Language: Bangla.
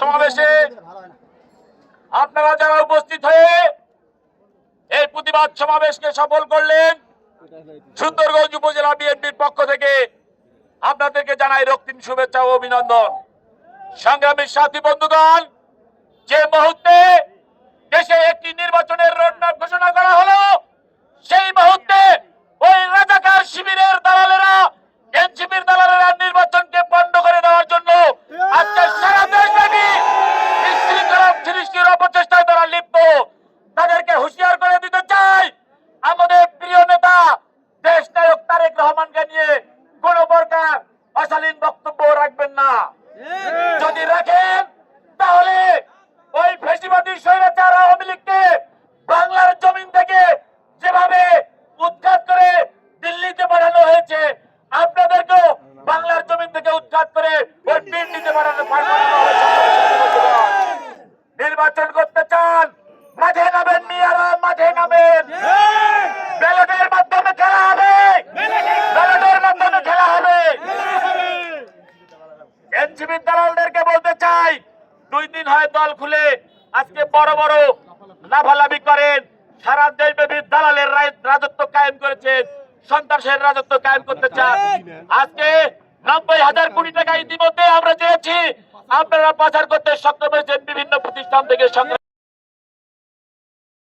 সমাবেশে আপনারা যারা উপস্থিত হয়ে এই প্রতিবাদ সমাবেশকে সফল করলেন, সুন্দরগঞ্জ উপজেলা বিএনপির পক্ষ থেকে আপনাদেরকে জানাই রক্তিম শুভেচ্ছা ও অভিনন্দন। সংগ্রামী সাথী বন্ধুগণ, যে মুহূর্তে যদি রাখেন, তাহলে ওই ফেসিবাদী স্বৈরাচার আওয়ামী লীগকে বাংলার জমিন থেকে যেভাবে উৎখাত করে দিল্লিতে পাঠানো হয়েছে, আপনাদেরকেও বাংলার জমিন থেকে উৎখাত করে ওই দিল্লিতে পাঠানো নির্বাচন করতে চান, মাঠে নামেন মিয়ারা মাঠে নামেন। এনসিপি দালালদেরকে বলতে চাই, দুই দিন হয় দল খুলে আজকে বড় বড় লাভালাভি করেন। সারা দেশব্যাপী দালালের রাজত্ব কায়েম করেছেন সন্ত্রাসের রাজত্ব কায়েম করতে চান। আজকে নব্বই হাজার কোটি টাকা ইতিমধ্যে আমরা চেয়েছি। আপনারা পাচার করতে সক্ষম হয়েছেন বিভিন্ন প্রতিষ্ঠান থেকে